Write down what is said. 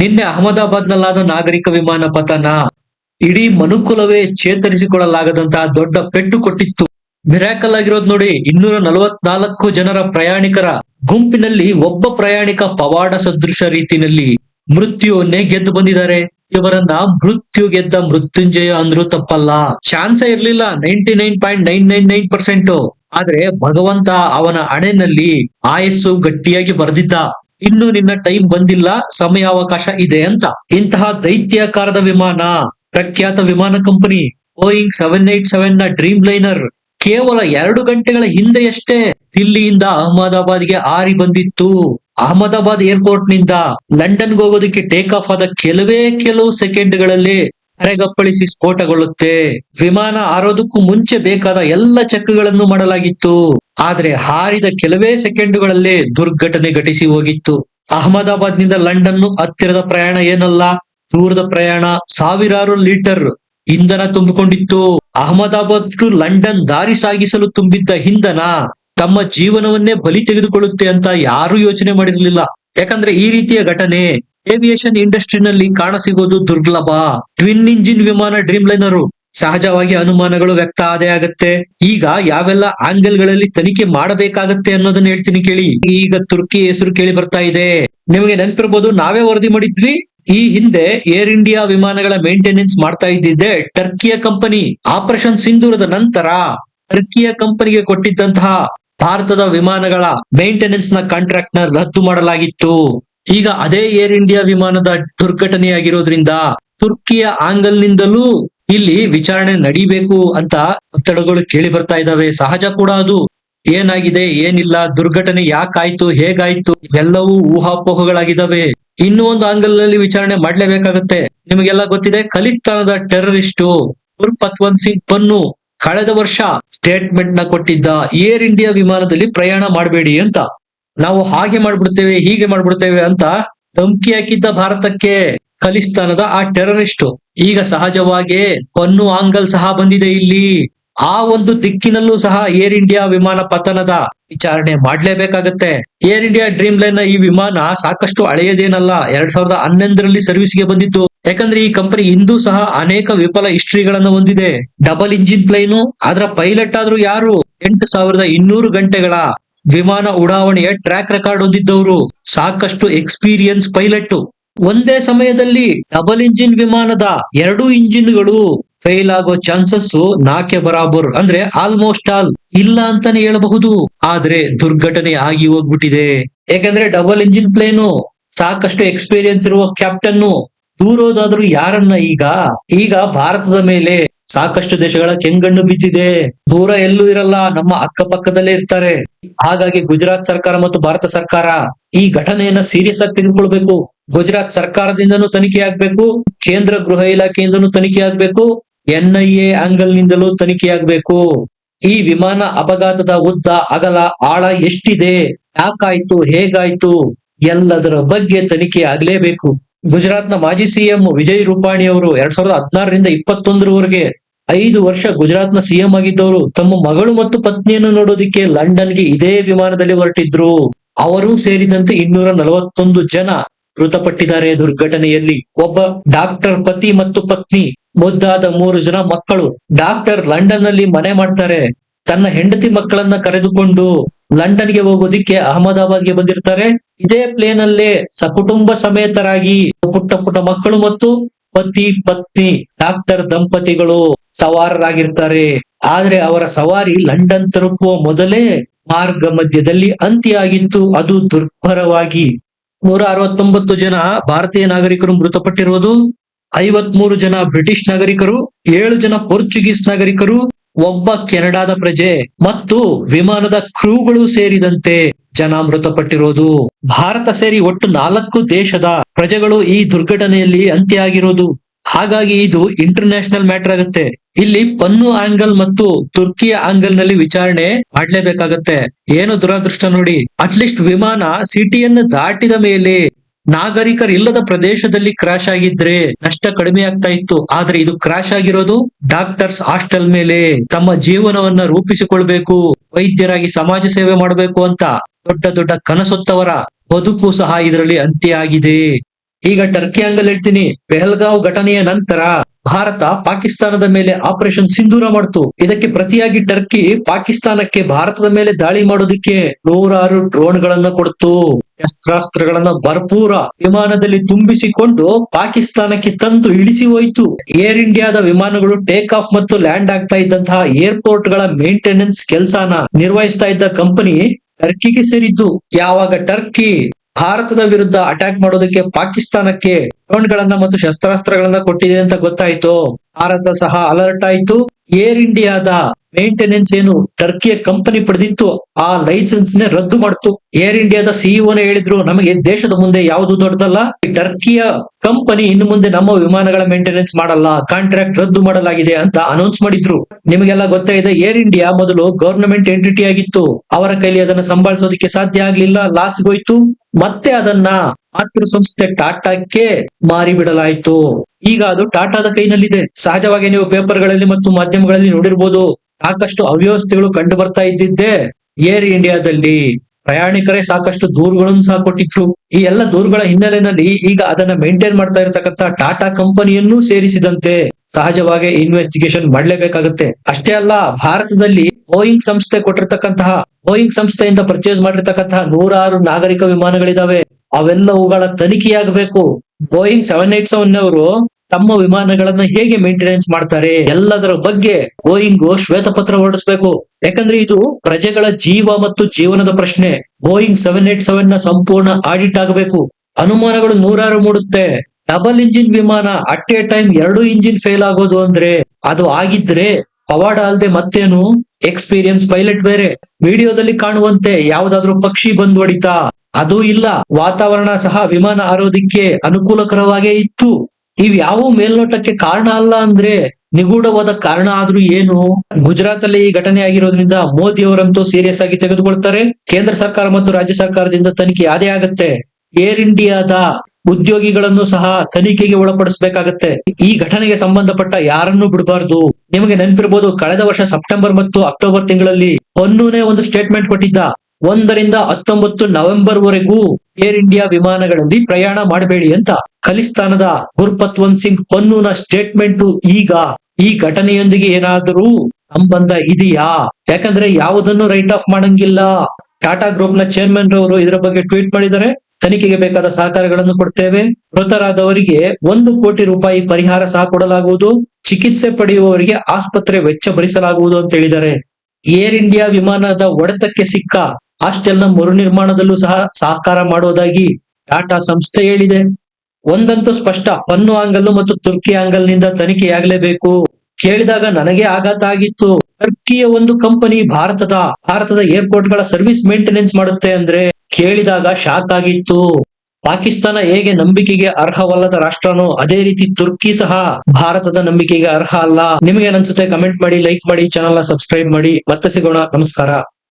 ನಿನ್ನೆ ಅಹಮದಾಬಾದ್ನಲ್ಲಾದ ನಾಗರಿಕ ವಿಮಾನ ಪತನ. ಇಡೀ ಮನುಕುಲವೇ ಚೇತರಿಸಿಕೊಳ್ಳಲಾಗದಂತಹ ದೊಡ್ಡ ಪೆಟ್ಟು ಕೊಟ್ಟಿತ್ತು. ಮಿರಾಕಲ್ ಆಗಿರೋದ್ ನೋಡಿ ಇನ್ನೂರ ನಲವತ್ನಾಲ್ಕು ಜನರ ಪ್ರಯಾಣಿಕರ ಗುಂಪಿನಲ್ಲಿ ಒಬ್ಬ ಪ್ರಯಾಣಿಕ ಪವಾಡ ಸದೃಶ ರೀತಿಯಲ್ಲಿ ಮೃತ್ಯುವನ್ನೇ ಗೆದ್ದು ಬಂದಿದ್ದಾರೆ. ಇವರನ್ನ ಮೃತ್ಯು ಗೆದ್ದ ಮೃತ್ಯುಂಜಯ ಅಂದ್ರೂ ತಪ್ಪಲ್ಲ. ಚಾನ್ಸ್ ಇರ್ಲಿಲ್ಲ, ninety nine point nine nine nine percent. ಆದ್ರೆ ಭಗವಂತ ಅವನ ಹಣೆನಲ್ಲಿ ಆಯಸ್ಸು ಗಟ್ಟಿಯಾಗಿ ಬರೆದಿದ್ದ. ಇನ್ನು ನಿನ್ನ ಟೈಮ್ ಬಂದಿಲ್ಲ, ಸಮಯಾವಕಾಶ ಇದೆ ಅಂತ. ಇಂತಹ ದೈತ್ಯಾಕಾರದ ವಿಮಾನ, ಪ್ರಖ್ಯಾತ ವಿಮಾನ ಕಂಪನಿ ಬೋಯಿಂಗ್ ಸೆವೆನ್ ಏಟ್ ಸೆವೆನ್ನ ಡ್ರೀಮ್ ಲೈನರ್ ಕೇವಲ ಎರಡು ಗಂಟೆಗಳ ಹಿಂದೆಯಷ್ಟೇ ದಿಲ್ಲಿಯಿಂದ ಅಹಮದಾಬಾದ್ಗೆ ಆರಿ ಬಂದಿತ್ತು. ಅಹಮದಾಬಾದ್ ಏರ್ಪೋರ್ಟ್ನಿಂದ ಲಂಡನ್ಗೆ ಹೋಗೋದಕ್ಕೆ ಟೇಕ್ ಆಫ್ ಆದ ಕೆಲವೇ ಕೆಲವು ಸೆಕೆಂಡ್ಗಳಲ್ಲಿ ಅರೆಗಪ್ಪಳಿಸಿ ಸ್ಫೋಟಗೊಳ್ಳುತ್ತೆ. ವಿಮಾನ ಹಾರೋದಕ್ಕೂ ಮುಂಚೆ ಬೇಕಾದ ಎಲ್ಲ ಚೆಕ್ಗಳನ್ನು ಮಾಡಲಾಗಿತ್ತು. ಆದ್ರೆ ಹಾರಿದ ಕೆಲವೇ ಸೆಕೆಂಡುಗಳಲ್ಲೇ ದುರ್ಘಟನೆ ಘಟಿಸಿ ಹೋಗಿತ್ತು. ಅಹಮದಾಬಾದ್ನಿಂದ ಲಂಡನ್ ಹತ್ತಿರದ ಪ್ರಯಾಣ ಏನಲ್ಲ. ದೂರದ ಪ್ರಯಾಣ ಸಾವಿರಾರು ಲೀಟರ್ ಇಂಧನ ತುಂಬಿಕೊಂಡಿತ್ತು. ಅಹಮದಾಬಾದ್ ಟು ಲಂಡನ್ ದಾರಿ ಸಾಗಿಸಲು ತುಂಬಿದ್ದ ಇಂಧನ ತಮ್ಮ ಜೀವನವನ್ನೇ ಬಲಿ ತೆಗೆದುಕೊಳ್ಳುತ್ತೆ ಅಂತ ಯಾರು ಯೋಚನೆ ಮಾಡಿರಲಿಲ್ಲ. ಯಾಕಂದ್ರೆ ಈ ರೀತಿಯ ಘಟನೆ ಏವಿಯೇಷನ್ ಇಂಡಸ್ಟ್ರಿನಲ್ಲಿ ಕಾಣಸಿಗೋದು ದುರ್ಲಭ. ಟ್ವಿನ್ ಇಂಜಿನ್ ವಿಮಾನ ಡ್ರೀಮ್ ಲೈನರು ಸಹಜವಾಗಿ ಅನುಮಾನಗಳು ವ್ಯಕ್ತ ಆದೇ ಆಗತ್ತೆ. ಈಗ ಯಾವೆಲ್ಲ ಆಂಗಲ್ಗಳಲ್ಲಿ ತನಿಖೆ ಮಾಡಬೇಕಾಗತ್ತೆ ಅನ್ನೋದನ್ನ ಹೇಳ್ತೀನಿ ಕೇಳಿ. ಈಗ ತುರ್ಕಿ ಹೆಸರು ಕೇಳಿ ಬರ್ತಾ ಇದೆ. ನಿಮಗೆ ನೆನಪಿರ್ಬೋದು, ನಾವೇ ವರದಿ ಮಾಡಿದ್ವಿ. ಈ ಹಿಂದೆ ಏರ್ ಇಂಡಿಯಾ ವಿಮಾನಗಳ ಮೇಂಟೆನೆನ್ಸ್ ಮಾಡ್ತಾ ಇದ್ದಿದ್ದೆ ಟರ್ಕಿಯ ಕಂಪನಿ. ಆಪರೇಷನ್ ಸಿಂಧೂರದ ನಂತರ ಟರ್ಕಿಯ ಕಂಪನಿಗೆ ಕೊಟ್ಟಿದ್ದಂತಹ ಭಾರತದ ವಿಮಾನಗಳ ಮೇಂಟೆನೆನ್ಸ್ನ ಕಾಂಟ್ರಾಕ್ಟ್ನ ರದ್ದು ಮಾಡಲಾಗಿತ್ತು. ಈಗ ಅದೇ ಏರ್ ಇಂಡಿಯಾ ವಿಮಾನದ ದುರ್ಘಟನೆಯಾಗಿರೋದ್ರಿಂದ ತುರ್ಕಿಯ ಆಂಗಲ್ ನಿಂದಲೂ ಇಲ್ಲಿ ವಿಚಾರಣೆ ನಡಿಬೇಕು ಅಂತ ಒತ್ತಡಗಳು ಕೇಳಿ ಬರ್ತಾ ಇದಾವೆ ಸಹಜ ಕೂಡ ಅದು. ಏನಾಗಿದೆ, ಏನಿಲ್ಲ, ದುರ್ಘಟನೆ ಯಾಕಾಯ್ತು, ಹೇಗಾಯ್ತು, ಎಲ್ಲವೂ ಊಹಾಪೋಹಗಳಾಗಿದ್ದಾವೆ. ಇನ್ನೂ ಒಂದು ಆಂಗಲ್ನಲ್ಲಿ ವಿಚಾರಣೆ ಮಾಡ್ಲೇಬೇಕಾಗತ್ತೆ. ನಿಮಗೆಲ್ಲ ಗೊತ್ತಿದೆ, ಖಲಿಸ್ತಾನದ ಟೆರರಿಸ್ಟ್ ಗುರ್ಪತ್ವಂತ್ ಸಿಂಗ್ ಪನ್ನು ಕಳೆದ ವರ್ಷ ಸ್ಟೇಟ್ಮೆಂಟ್ನ ಕೊಟ್ಟಿದ್ದ ಏರ್ ಇಂಡಿಯಾ ವಿಮಾನದಲ್ಲಿ ಪ್ರಯಾಣ ಮಾಡಬೇಡಿ ಅಂತ. ನಾವು ಹಾಗೆ ಮಾಡ್ಬಿಡ್ತೇವೆ, ಹೀಗೆ ಮಾಡ್ಬಿಡ್ತೇವೆ ಅಂತ ಧಮ್ಕಿ ಹಾಕಿದ್ದ ಭಾರತಕ್ಕೆ ಖಲಿಸ್ತಾನದ ಆ ಟೆರರಿಸ್ಟ್. ಈಗ ಸಹಜವಾಗಿ ಪನ್ನು ಆಂಗಲ್ ಸಹ ಬಂದಿದೆ ಇಲ್ಲಿ. ಆ ಒಂದು ದಿಕ್ಕಿನಲ್ಲೂ ಸಹ ಏರ್ ಇಂಡಿಯಾ ವಿಮಾನ ಪತನದ ವಿಚಾರಣೆ ಮಾಡ್ಲೇಬೇಕಾಗತ್ತೆ. ಏರ್ ಇಂಡಿಯಾ ಡ್ರೀಮ್ ಲೈನ್ ಈ ವಿಮಾನ ಸಾಕಷ್ಟು ಹಳೆಯದೇನಲ್ಲ, ಎರಡ್ ಸಾವಿರದ ಹನ್ನೊಂದರಲ್ಲಿ ಸರ್ವಿಸ್ಗೆ ಬಂದಿತ್ತು. ಯಾಕಂದ್ರೆ ಈ ಕಂಪನಿ ಇಂದು ಸಹ ಅನೇಕ ವಿಫಲ ಹಿಸ್ಟ್ರಿಗಳನ್ನು ಹೊಂದಿದೆ. ಡಬಲ್ ಇಂಜಿನ್ ಪ್ಲೈನು ಅದರ ಪೈಲಟ್ ಆದ್ರೂ ಯಾರು? ಎಂಟು ಸಾವಿರದ ಇನ್ನೂರು ಗಂಟೆಗಳ ವಿಮಾನ ಉಡಾವಣೆಯ ಟ್ರ್ಯಾಕ್ ರೆಕಾರ್ಡ್ ಹೊಂದಿದ್ದವರು ಸಾಕಷ್ಟು ಎಕ್ಸ್ಪೀರಿಯನ್ಸ್ ಪೈಲಟ್ ಒಂದೇ ಸಮಯದಲ್ಲಿ ಡಬಲ್ ಇಂಜಿನ್ ವಿಮಾನದ ಎರಡು ಇಂಜಿನ್ಗಳು ಫೇಲ್ ಆಗೋ ಚಾನ್ಸಸ್ ನಾಕೆ ಬರಾಬರ್ ಅಂದ್ರೆ ಆಲ್ಮೋಸ್ಟ್ ಆಲ್ ಇಲ್ಲ ಅಂತಾನೆ ಹೇಳಬಹುದು. ಆದ್ರೆ ದುರ್ಘಟನೆ ಆಗಿ ಹೋಗ್ಬಿಟ್ಟಿದೆ. ಯಾಕಂದ್ರೆ ಡಬಲ್ ಇಂಜಿನ್ ಪ್ಲೇನು ಸಾಕಷ್ಟು ಎಕ್ಸ್ಪೀರಿಯನ್ಸ್ ಇರುವ ಕ್ಯಾಪ್ಟನ್ ದೂರೋದಾದ್ರೂ ಯಾರನ್ನ ಈಗ? ಈಗ ಭಾರತದ ಮೇಲೆ ಸಾಕಷ್ಟು ದೇಶಗಳ ಕೆಂಗಣ್ಣು ಬಿದ್ದಿದೆ ದೂರ ಎಲ್ಲೂ ಇರಲ್ಲ, ನಮ್ಮ ಅಕ್ಕಪಕ್ಕದಲ್ಲೇ ಇರ್ತಾರೆ. ಹಾಗಾಗಿ ಗುಜರಾತ್ ಸರ್ಕಾರ ಮತ್ತು ಭಾರತ ಸರ್ಕಾರ ಈ ಘಟನೆಯನ್ನ ಸೀರಿಯಸ್ ಆಗಿ ತೆಗೆದುಕೊಳ್ಬೇಕು ಗುಜರಾತ್ ಸರ್ಕಾರದಿಂದನೂ ತನಿಖೆ ಆಗ್ಬೇಕು, ಕೇಂದ್ರ ಗೃಹ ಇಲಾಖೆಯಿಂದನೂ ತನಿಖೆ ಆಗ್ಬೇಕು, ಎನ್ ಐ ಎ ಆಂಗಲ್ ನಿಂದಲೂ ತನಿಖೆ ಆಗ್ಬೇಕು. ಈ ವಿಮಾನ ಅಪಘಾತದ ಉದ್ದ, ಅಗಲ, ಆಳ ಎಷ್ಟಿದೆ? ಯಾಕಾಯ್ತು? ಹೇಗಾಯ್ತು? ಎಲ್ಲದರ ಬಗ್ಗೆ ತನಿಖೆ ಆಗ್ಲೇಬೇಕು. ಗುಜರಾತ್ನ ಮಾಜಿ ಸಿಎಂ ವಿಜಯ್ ರೂಪಾಣಿ ಅವರು ಎರಡ್ ಸಾವಿರದ ಹದಿನಾರರಿಂದ ಇಪ್ಪತ್ತೊಂದರವರೆಗೆ ಐದು ವರ್ಷ ಗುಜರಾತ್ನ ಸಿಎಂ ಆಗಿದ್ದವರು. ತಮ್ಮ ಮಗಳು ಮತ್ತು ಪತ್ನಿಯನ್ನು ನೋಡೋದಿಕ್ಕೆ ಲಂಡನ್ಗೆ ಇದೇ ವಿಮಾನದಲ್ಲಿ ಹೊರಟಿದ್ರು. ಅವರು ಸೇರಿದಂತೆ ಇನ್ನೂರ ನಲವತ್ತೊಂದು ಜನ ಮೃತಪಟ್ಟಿದ್ದಾರೆ. ದುರ್ಘಟನೆಯಲ್ಲಿ ಒಬ್ಬ ಡಾಕ್ಟರ್ ಪತಿ ಮತ್ತು ಪತ್ನಿ, ಮುದ್ದಾದ ಮೂರು ಜನ ಮಕ್ಕಳು ಡಾಕ್ಟರ್ ಲಂಡನ್ನಲ್ಲಿ ಮನೆ ಮಾಡ್ತಾರೆ. ತನ್ನ ಹೆಂಡತಿ ಮಕ್ಕಳನ್ನ ಕರೆದುಕೊಂಡು ಲಂಡನ್ಗೆ ಹೋಗೋದಿಕ್ಕೆ ಅಹಮದಾಬಾದ್ಗೆ ಬಂದಿರ್ತಾರೆ. ಇದೇ ಪ್ಲೇನ್ ಅಲ್ಲೇ ಸಕುಟುಂಬ ಸಮೇತರಾಗಿ ಪುಟ್ಟ ಪುಟ್ಟ ಮಕ್ಕಳು ಮತ್ತು ಪತಿ ಪತ್ನಿ, ಡಾಕ್ಟರ್ ದಂಪತಿಗಳು ಸವಾರರಾಗಿರ್ತಾರೆ. ಆದ್ರೆ ಅವರ ಸವಾರಿ ಲಂಡನ್ ತಲುಪುವ ಮೊದಲೇ ಮಾರ್ಗ ಮಧ್ಯದಲ್ಲಿ ಅಂತ್ಯ ಆಗಿತ್ತು ಅದು ದುರ್ಭರವಾಗಿ ನೂರ ಅರವತ್ತೊಂಬತ್ತು ಜನ ಭಾರತೀಯ ನಾಗರಿಕರು ಮೃತಪಟ್ಟಿರುವುದು, ಐವತ್ಮೂರು ಜನ ಬ್ರಿಟಿಷ್ ನಾಗರಿಕರು, ಏಳು ಜನ ಪೋರ್ಚುಗೀಸ್ ನಾಗರಿಕರು ಒಬ್ಬ ಕೆನಡಾದ ಪ್ರಜೆ ಮತ್ತು ವಿಮಾನದ ಕ್ರೂಗಳು ಸೇರಿದಂತೆ ಜನ ಮೃತಪಟ್ಟಿರೋದು. ಭಾರತ ಸೇರಿ ಒಟ್ಟು ನಾಲ್ಕು ದೇಶದ ಪ್ರಜೆಗಳು ಈ ದುರ್ಘಟನೆಯಲ್ಲಿ ಅಂತ್ಯ ಆಗಿರೋದು ಹಾಗಾಗಿ ಇದು ಇಂಟರ್ ನ್ಯಾಷನಲ್ ಮ್ಯಾಟರ್ ಆಗುತ್ತೆ. ಇಲ್ಲಿ ಪನ್ನು ಆಂಗಲ್ ಮತ್ತು ತುರ್ಕಿಯ ಆಂಗಲ್ನಲ್ಲಿ ವಿಚಾರಣೆ ಮಾಡ್ಲೇಬೇಕಾಗತ್ತೆ. ಏನು ದುರಾದೃಷ್ಟ ನೋಡಿ. ಅಟ್ಲೀಸ್ಟ್ ವಿಮಾನ ಸಿಟಿಯನ್ನು ದಾಟಿದ ಮೇಲೆ ನಾಗರಿಕರಿಲ್ಲದ ಪ್ರದೇಶದಲ್ಲಿ ಕ್ರಾಶ್ ಆಗಿದ್ರೆ ನಷ್ಟ ಕಡಿಮೆ ಆಗ್ತಾ ಇತ್ತು. ಆದ್ರೆ ಇದು ಕ್ರಾಶ್ ಆಗಿರೋದು ಡಾಕ್ಟರ್ಸ್ ಹಾಸ್ಟೆಲ್ ಮೇಲೆ. ತಮ್ಮ ಜೀವನವನ್ನ ರೂಪಿಸಿಕೊಳ್ಬೇಕು, ವೈದ್ಯರಾಗಿ ಸಮಾಜ ಸೇವೆ ಮಾಡಬೇಕು ಅಂತ ದೊಡ್ಡ ದೊಡ್ಡ ಕನಸೊತ್ತವರ ಬದುಕು ಸಹ ಇದರಲ್ಲಿ ಅಂತ್ಯ ಆಗಿದೆ. ಈಗ ಟರ್ಕಿ ಅಂಗಲ್ ಹೇಳ್ತೀನಿ. ಪೆಹಲ್ಗಾವ್ ಘಟನೆಯ ನಂತರ ಭಾರತ ಪಾಕಿಸ್ತಾನದ ಮೇಲೆ ಆಪರೇಷನ್ ಸಿಂಧೂರ ಮಾಡ್ತು. ಇದಕ್ಕೆ ಪ್ರತಿಯಾಗಿ ಟರ್ಕಿ ಪಾಕಿಸ್ತಾನಕ್ಕೆ ಭಾರತದ ಮೇಲೆ ದಾಳಿ ಮಾಡೋದಕ್ಕೆ ನೂರಾರು ಡ್ರೋನ್ ಗಳನ್ನ ಕೊಡ್ತು. ಶಸ್ತ್ರಾಸ್ತ್ರಗಳನ್ನ ಭರ್ಪೂರ ವಿಮಾನದಲ್ಲಿ ತುಂಬಿಸಿಕೊಂಡು ಪಾಕಿಸ್ತಾನಕ್ಕೆ ತಂದು ಇಳಿಸಿ ಹೋಯ್ತು. ಏರ್ ಇಂಡಿಯಾದ ವಿಮಾನಗಳು ಟೇಕ್ ಆಫ್ ಮತ್ತು ಲ್ಯಾಂಡ್ ಆಗ್ತಾ ಇದ್ದಂತಹ ಏರ್ಪೋರ್ಟ್ಗಳ ಮೇಂಟೆನೆನ್ಸ್ ಕೆಲಸನ ನಿರ್ವಹಿಸ್ತಾ ಇದ್ದ ಕಂಪನಿ ಟರ್ಕಿಗೆ ಸೇರಿದ್ದು. ಯಾವಾಗ ಟರ್ಕಿ ಭಾರತದ ವಿರುದ್ಧ ಅಟ್ಯಾಕ್ ಮಾಡೋದಕ್ಕೆ ಪಾಕಿಸ್ತಾನಕ್ಕೆ ಡ್ರೋನ್ ಗಳನ್ನ ಮತ್ತು ಶಸ್ತ್ರಾಸ್ತ್ರಗಳನ್ನ ಕೊಟ್ಟಿದೆ ಅಂತ ಗೊತ್ತಾಯ್ತು. ಭಾರತ ಸಹ ಅಲರ್ಟ್ ಆಯ್ತು. ಏರ್ ಇಂಡಿಯಾದ ಮೇಂಟೆನೆನ್ಸ್ ಏನು ಟರ್ಕಿಯ ಕಂಪನಿ ಪಡೆದಿತ್ತು. ಆ ಲೈಸೆನ್ಸ್ ನೇ ರದ್ದು ಮಾಡ್ತು. ಏರ್ ಇಂಡಿಯಾದ ಸಿಇಒನೇ ಹೇಳಿದ್ರು, ನಮಗೆ ದೇಶದ ಮುಂದೆ ಯಾವುದು ದೊಡ್ಡದಲ್ಲ ಟರ್ಕಿಯ ಕಂಪನಿ ಇನ್ನು ಮುಂದೆ ನಮ್ಮ ವಿಮಾನಗಳ ಮೇಂಟೆನೆನ್ಸ್ ಮಾಡಲ್ಲ ಕಾಂಟ್ರಾಕ್ಟ್ ರದ್ದು ಮಾಡಲಾಗಿದೆ ಅಂತ ಅನೌನ್ಸ್ ಮಾಡಿದ್ರು. ನಿಮಗೆಲ್ಲ ಗೊತ್ತೇ ಇದೆ ಏರ್ ಇಂಡಿಯಾ ಮೊದಲು ಗವರ್ನಮೆಂಟ್ ಎಂಟಿಟಿ ಆಗಿತ್ತು. ಅವರ ಕೈಲಿ ಅದನ್ನ ಸಂಭಾಳಿಸೋದಕ್ಕೆ ಸಾಧ್ಯ ಆಗ್ಲಿಲ್ಲ ಲಾಸ್ ಹೋಯ್ತು. ಮತ್ತೆ ಅದನ್ನ ಮಾತೃ ಸಂಸ್ಥೆ ಟಾಟಾಕ್ಕೆ ಮಾರಿ ಬಿಡಲಾಯಿತು ಈಗ ಅದು ಟಾಟಾದ ಕೈನಲ್ಲಿದೆ. ಸಹಜವಾಗಿ ನೀವು ಪೇಪರ್ಗಳಲ್ಲಿ ಮತ್ತು ಮಾಧ್ಯಮಗಳಲ್ಲಿ ನೋಡಿರ್ಬೋದು, ಸಾಕಷ್ಟು ಅವ್ಯವಸ್ಥೆಗಳು ಕಂಡು ಬರ್ತಾ ಇದ್ದಿದ್ದೆ ಏರ್ ಇಂಡಿಯಾದಲ್ಲಿ ಪ್ರಯಾಣಿಕರೇ ಸಾಕಷ್ಟು ದೂರುಗಳನ್ನು ಸಹ ಕೊಟ್ಟಿದ್ರು. ಈ ಎಲ್ಲ ದೂರುಗಳ ಹಿನ್ನೆಲೆಯಲ್ಲಿ ಈಗ ಅದನ್ನ ಮೇಂಟೈನ್ ಮಾಡ್ತಾ ಇರತಕ್ಕಂತ ಟಾಟಾ ಕಂಪನಿಯನ್ನು ಸೇರಿಸಿದಂತೆ ಸಹಜವಾಗಿ ಇನ್ವೆಸ್ಟಿಗೇಷನ್ ಮಾಡಲೇಬೇಕಾಗುತ್ತೆ. ಅಷ್ಟೇ ಅಲ್ಲ, ಭಾರತದಲ್ಲಿ ಬೋಯಿಂಗ್ ಸಂಸ್ಥೆ ಕೊಟ್ಟಿರ್ತಕ್ಕಂತಹ ಬೋಯಿಂಗ್ ಸಂಸ್ಥೆಯಿಂದ ಪರ್ಚೇಸ್ ಮಾಡಿರ್ತಕ್ಕಂತಹ ನೂರಾರು ನಾಗರಿಕ ವಿಮಾನಗಳಿದಾವೆ. ಅವೆಲ್ಲವುಗಳ ತನಿಖೆಯಾಗಬೇಕು. ಬೋಯಿಂಗ್ ಸೆವೆನ್ ಏಟ್ ಸೆವೆನ್ ಅವರು ತಮ್ಮ ವಿಮಾನಗಳನ್ನ ಹೇಗೆ ಮೇಂಟೆನೆನ್ಸ್ ಮಾಡ್ತಾರೆ ಎಲ್ಲದರ ಬಗ್ಗೆ ಬೋಯಿಂಗ್ ಶ್ವೇತಪತ್ರ ಹೊರಡಿಸಬೇಕು. ಯಾಕಂದ್ರೆ ಇದು ಪ್ರಜೆಗಳ ಜೀವ ಮತ್ತು ಜೀವನದ ಪ್ರಶ್ನೆ. ಬೋಯಿಂಗ್ ಸೆವೆನ್ ಏಟ್ ಸೆವೆನ್ನ ಸಂಪೂರ್ಣ ಆಡಿಟ್ ಆಗಬೇಕು. ಅನುಮಾನಗಳು ನೂರಾರು ಮೂಡುತ್ತೆ. ಡಬಲ್ ಇಂಜಿನ್ ವಿಮಾನ ಅಟ್ ಎ ಟೈಮ್ ಎರಡು ಇಂಜಿನ್ ಫೇಲ್ ಆಗೋದು ಅಂದ್ರೆ ಅದು ಆಗಿದ್ರೆ ಪವಾಡ ಅಲ್ಲದೆ ಮತ್ತೇನು? ಎಕ್ಸ್ಪೀರಿಯನ್ಸ್ ಪೈಲಟ್ ಬೇರೆ. ವಿಡಿಯೋದಲ್ಲಿ ಕಾಣುವಂತೆ ಯಾವ್ದಾದ್ರು ಪಕ್ಷಿ ಬಂದ್ ಹೊಡಿತಾ ಅದು ಇಲ್ಲ. ವಾತಾವರಣ ಸಹ ವಿಮಾನ ಹಾರೋದಿಕ್ಕೆ ಅನುಕೂಲಕರವಾಗೇ ಇತ್ತು. ಇವ್ ಯಾವ ಮೇಲ್ನೋಟಕ್ಕೆ ಕಾರಣ ಅಲ್ಲ ಅಂದ್ರೆ ನಿಗೂಢವಾದ ಕಾರಣ ಆದ್ರೂ ಏನು? ಗುಜರಾತ್ ಅಲ್ಲಿ ಈ ಘಟನೆ ಆಗಿರೋದ್ರಿಂದ ಮೋದಿ ಅವರಂತೂ ಸೀರಿಯಸ್ ಆಗಿ ತೆಗೆದುಕೊಳ್ತಾರೆ. ಕೇಂದ್ರ ಸರ್ಕಾರ ಮತ್ತು ರಾಜ್ಯ ಸರ್ಕಾರದಿಂದ ತನಿಖೆ ಅದೇ ಆಗತ್ತೆ. ಏರ್ ಇಂಡಿಯಾದ ಉದ್ಯೋಗಿಗಳನ್ನು ಸಹ ತನಿಖೆಗೆ ಒಳಪಡಿಸಬೇಕಾಗತ್ತೆ. ಈ ಘಟನೆಗೆ ಸಂಬಂಧಪಟ್ಟ ಯಾರನ್ನು ಬಿಡಬಾರ್ದು. ನಿಮಗೆ ನೆನಪಿರಬಹುದು ಕಳೆದ ವರ್ಷ ಸೆಪ್ಟೆಂಬರ್ ಮತ್ತು ಅಕ್ಟೋಬರ್ ತಿಂಗಳಲ್ಲಿ ಒಂದೂನೇ ಒಂದು ಸ್ಟೇಟ್ಮೆಂಟ್ ಕೊಟ್ಟಿದ್ದ. ಒಂದರಿಂದ ಹತ್ತೊಂಬತ್ತು ನವೆಂಬರ್ ವರೆಗೂ ಏರ್ ಇಂಡಿಯಾ ವಿಮಾನಗಳಲ್ಲಿ ಪ್ರಯಾಣ ಮಾಡಬೇಡಿ ಅಂತ. ಖಲಿಸ್ತಾನದ ಗುರ್ಪತ್ವಂತ್ ಸಿಂಗ್ ಪನ್ನೂನ ಸ್ಟೇಟ್ಮೆಂಟ್ ಈಗ ಈ ಘಟನೆಯೊಂದಿಗೆ ಏನಾದರೂ ಸಂಬಂಧ ಇದೆಯಾ? ಯಾಕಂದ್ರೆ ಯಾವುದನ್ನು ರೈಟ್ ಆಫ್ ಮಾಡಂಗಿಲ್ಲ. ಟಾಟಾ ಗ್ರೂಪ್ನ ಚೇರ್ಮನ್ ರವರು ಇದರ ಬಗ್ಗೆ ಟ್ವೀಟ್ ಮಾಡಿದ್ದಾರೆ. ತನಿಖೆಗೆ ಬೇಕಾದ ಸಹಕಾರಗಳನ್ನು ಕೊಡ್ತೇವೆ. ಮೃತರಾದವರಿಗೆ ಒಂದು ಕೋಟಿ ರೂಪಾಯಿ ಪರಿಹಾರ ಸಹ ಕೊಡಲಾಗುವುದು. ಚಿಕಿತ್ಸೆ ಪಡೆಯುವವರಿಗೆ ಆಸ್ಪತ್ರೆ ವೆಚ್ಚ ಭರಿಸಲಾಗುವುದು ಅಂತ ಹೇಳಿದ್ದಾರೆ. ಏರ್ ಇಂಡಿಯಾ ವಿಮಾನದ ಒಡೆತಕ್ಕೆ ಸಿಕ್ಕ ಹಾಸ್ಟೆಲ್ನ ಮರು ನಿರ್ಮಾಣದಲ್ಲೂ ಸಹ ಸಹಕಾರ ಮಾಡುವುದಾಗಿ ಟಾಟಾ ಸಂಸ್ಥೆ ಹೇಳಿದೆ. ಒಂದಂತೂ ಸ್ಪಷ್ಟ. ಪನ್ನು ಆಂಗಲ್ ಮತ್ತು ತುರ್ಕಿ ಆಂಗಲ್ನಿಂದ ತನಿಖೆಯಾಗಲೇಬೇಕು. ಕೇಳಿದಾಗ ನನಗೆ ಆಘಾತ ಆಗಿತ್ತು. ಟರ್ಕಿಯ ಒಂದು ಕಂಪನಿ ಭಾರತದ ಭಾರತದ ಏರ್ಪೋರ್ಟ್ಗಳ ಸರ್ವಿಸ್ ಮೇಂಟೆನೆನ್ಸ್ ಮಾಡುತ್ತೆ ಅಂದ್ರೆ ಕೇಳಿದಾಗ ಶಾಕ್ ಆಗಿತ್ತು. ಪಾಕಿಸ್ತಾನ ಹೇಗೆ ನಂಬಿಕೆಗೆ ಅರ್ಹವಲ್ಲದ ರಾಷ್ಟ್ರನೋ ಅದೇ ರೀತಿ ತುರ್ಕಿ ಸಹ ಭಾರತದ ನಂಬಿಕೆಗೆ ಅರ್ಹ ಅಲ್ಲ. ನಿಮಗೆ ಅನ್ಸುತ್ತೆ ಕಮೆಂಟ್ ಮಾಡಿ, ಲೈಕ್ ಮಾಡಿ ಚಾನಲ್ನ ಸಬ್ಸ್ಕ್ರೈಬ್ ಮಾಡಿ. ಮತ್ತೆ ಸಿಗೋಣ. ನಮಸ್ಕಾರ.